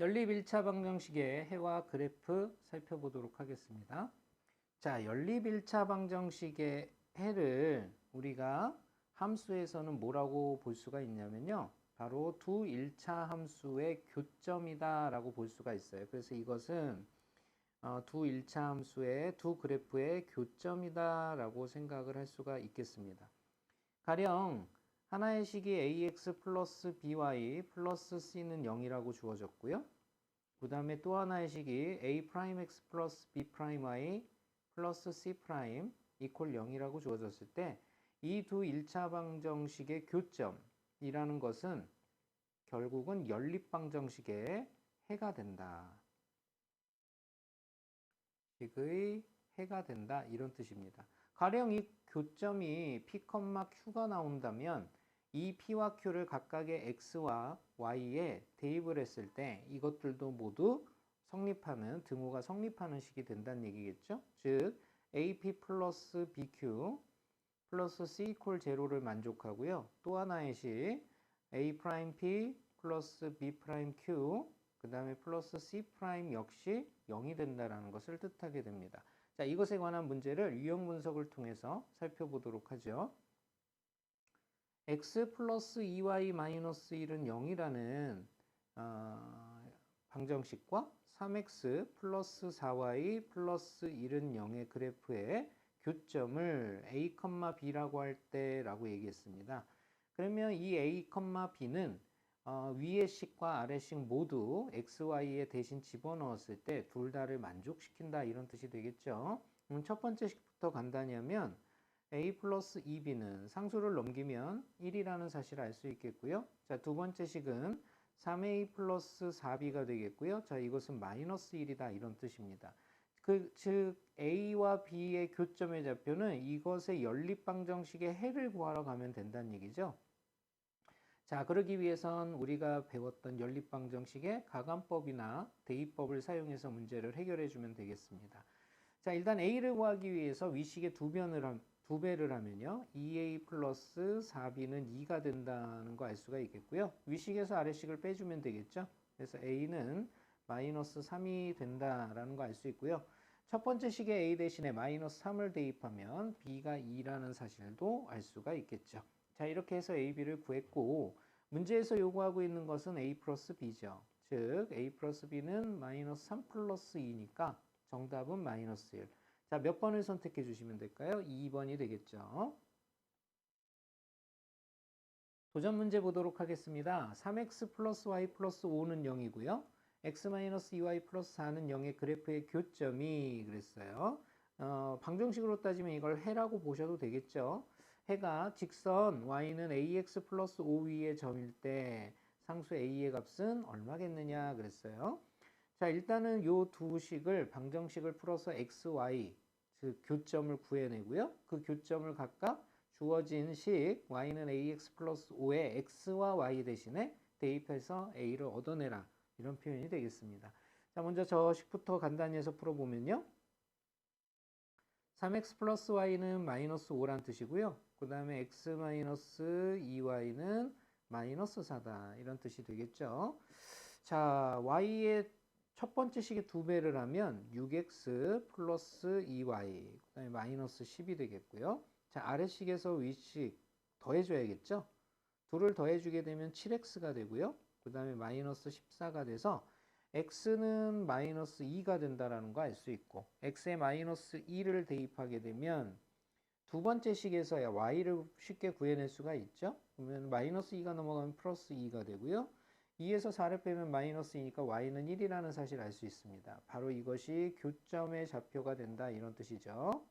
연립 1차 방정식의 해와 그래프 살펴보도록 하겠습니다. 자, 연립 1차 방정식의 해를 우리가 함수에서는 뭐라고 볼 수가 있냐면요. 바로 두 1차 함수의 교점이다 라고 볼 수가 있어요. 그래서 이것은 어, 두 1차 함수의 두 그래프의 교점이다 라고 생각을 할 수가 있겠습니다. 가령 하나의 식이 ax 플러스 by 플러스 c는 0이라고 주어졌고요. 그 다음에 또 하나의 식이 a 프라임 x 플러스 b 프라임 y 플러스 c 이퀄 0이라고 주어졌을 때 이 두 1차 방정식의 교점이라는 것은 결국은 연립 방정식의 해가 된다. 식의 해가 된다 이런 뜻입니다. 가령 이 교점이 p, q가 나온다면 이 p와 q를 각각의 x와 y에 대입을 했을 때 이것들도 모두 성립하는 등호가 성립하는 식이 된다는 얘기겠죠. 즉 ap 플러스 bq 플러스 c 이퀄 제로를 만족하고요. 또 하나의 식 a 프라임 p 플러스 b 프라임 q 그 다음에 플러스 c 프라임 역시 0이 된다라는 것을 뜻하게 됩니다. 자, 이것에 관한 문제를 유형 분석을 통해서 살펴보도록 하죠. X 플러스 2y 마이너스 1은 0이라는 어, 방정식과 3x 플러스 4y 플러스 1은 0의 그래프의 교점을 a, b라고 할 때라고 얘기했습니다. 그러면 이 a, b는 어, 위의 식과 아래 식 모두 x, y에 대신 집어넣었을 때 둘 다를 만족시킨다 이런 뜻이 되겠죠. 음, 첫 번째 식부터 하면 a 플러스 2b는 상수를 넘기면 1이라는 사실을 알 수 있겠고요. 자, 두 번째 식은 3a 플러스 4b가 되겠고요. 자, 이것은 마이너스 1이다 이런 뜻입니다. 그, 즉 a와 b의 교점의 좌표는 이것의 연립방정식의 해를 구하러 가면 된다는 얘기죠. 자, 그러기 위해선 우리가 배웠던 연립방정식의 가감법이나 대입법을 사용해서 문제를 해결해 주면 되겠습니다. 자, 일단 a를 구하기 위해서 위식의 두 변을 두 배를 하면요. 2a 플러스 4b는 2가 된다는 거 알 수가 있겠고요. 위식에서 아래식을 빼주면 되겠죠. 그래서 a는 마이너스 3이 된다라는 거 알 수 있고요. 첫 번째 식에 a 대신에 마이너스 3을 대입하면 b가 2라는 사실도 알 수가 있겠죠. 자, 이렇게 해서 a, b를 구했고 문제에서 요구하고 있는 것은 a 플러스 b죠. 즉 a 플러스 b는 마이너스 3 플러스 2니까 정답은 마이너스 1. 자, 몇 번을 선택해 주시면 될까요? 2번이 되겠죠. 도전 문제 보도록 하겠습니다. 3x 플러스 y 플러스 5는 0이고요. x 마이너스 2y 플러스 4는 0의 그래프의 교점이 그랬어요. 어, 방정식으로 따지면 이걸 해라고 보셔도 되겠죠. 해가 직선 y는 ax 플러스 5 위의 점일 때 상수 a의 값은 얼마겠느냐 그랬어요. 자 일단은 요 두 식을 방정식을 풀어서 x, y 즉 교점을 구해내고요. 그 교점을 각각 주어진 식 y는 ax 플러스 5에 x와 y 대신에 대입해서 a를 얻어내라 이런 표현이 되겠습니다. 자 먼저 저 식부터 간단히 해서 풀어보면요. 3x 플러스 y는 마이너스 5란 뜻이고요. 그 다음에 x 마이너스 2y는 마이너스 4다 이런 뜻이 되겠죠. 자 y의 첫 번째 식의 두 배를 하면 6x 플러스 2y 그 다음에 마이너스 10이 되겠고요. 자 아래식에서 위식 더해줘야겠죠. 둘을 더해주게 되면 7x가 되고요. 그 다음에 마이너스 14가 돼서 x는 마이너스 2가 된다라는 거 알 수 있고 x에 마이너스 2를 대입하게 되면 두 번째 식에서야 y를 쉽게 구해낼 수가 있죠. 그러면 마이너스 2가 넘어가면 플러스 2가 되고요. 2에서 4를 빼면 마이너스 2니까 y는 1이라는 사실을 알수 있습니다. 바로 이것이 교점의 좌표가 된다 이런 뜻이죠.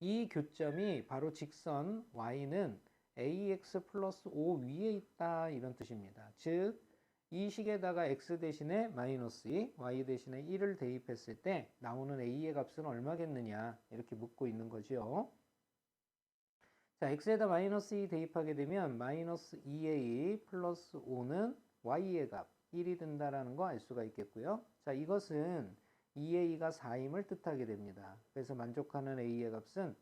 이 교점이 바로 직선 y는 ax 플러스 5 위에 있다 이런 뜻입니다. 즉, 이 식에다가 x 대신에 마이너스 2, y 대신에 1을 대입했을 때 나오는 a의 값은 얼마겠느냐 이렇게 묻고 있는 거죠. 자, x에다 마이너스 2 대입하게 되면 마이너스 2a 플러스 5는 y의 값 1이 된다라는 거 알 수가 있겠고요. 자, 이것은 2a가 4임을 뜻하게 됩니다. 그래서 만족하는 a의 값은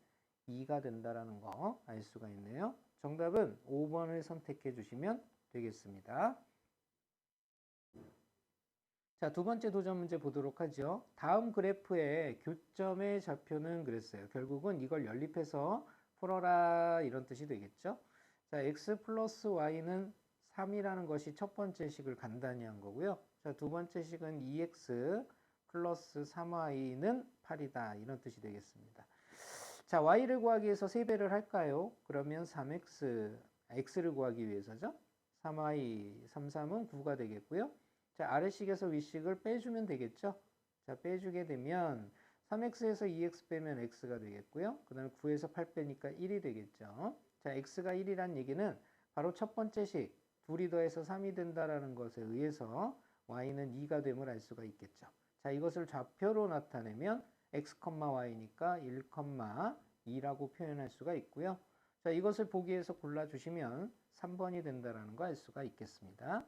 2가 된다라는 거 알 수가 있네요. 정답은 5번을 선택해 주시면 되겠습니다. 자, 두 번째 도전 문제 보도록 하죠. 다음 그래프의 교점의 좌표는 그랬어요. 결국은 이걸 연립해서 풀어라 이런 뜻이 되겠죠. 자, x 플러스 y는 3이라는 것이 첫 번째 식을 간단히 한 거고요. 자, 두 번째 식은 2x 플러스 3y는 8이다. 이런 뜻이 되겠습니다. 자, y를 구하기 위해서 세배를 할까요? 그러면 3x, x를 구하기 위해서죠. 3y, 33은 9가 되겠고요. 자, 아래식에서 위식을 빼주면 되겠죠. 자, 빼주게 되면 3x에서 2x 빼면 x가 되겠고요. 그 다음에 9에서 8 빼니까 1이 되겠죠. 자, x가 1이란 얘기는 바로 첫 번째 식, 둘이 더해서 3이 된다라는 것에 의해서 y는 2가 됨을 알 수가 있겠죠. 자, 이것을 좌표로 나타내면 x, y니까 1,2라고 표현할 수가 있고요. 자, 이것을 보기에서 골라주시면 3번이 된다라는 거 알 수가 있겠습니다.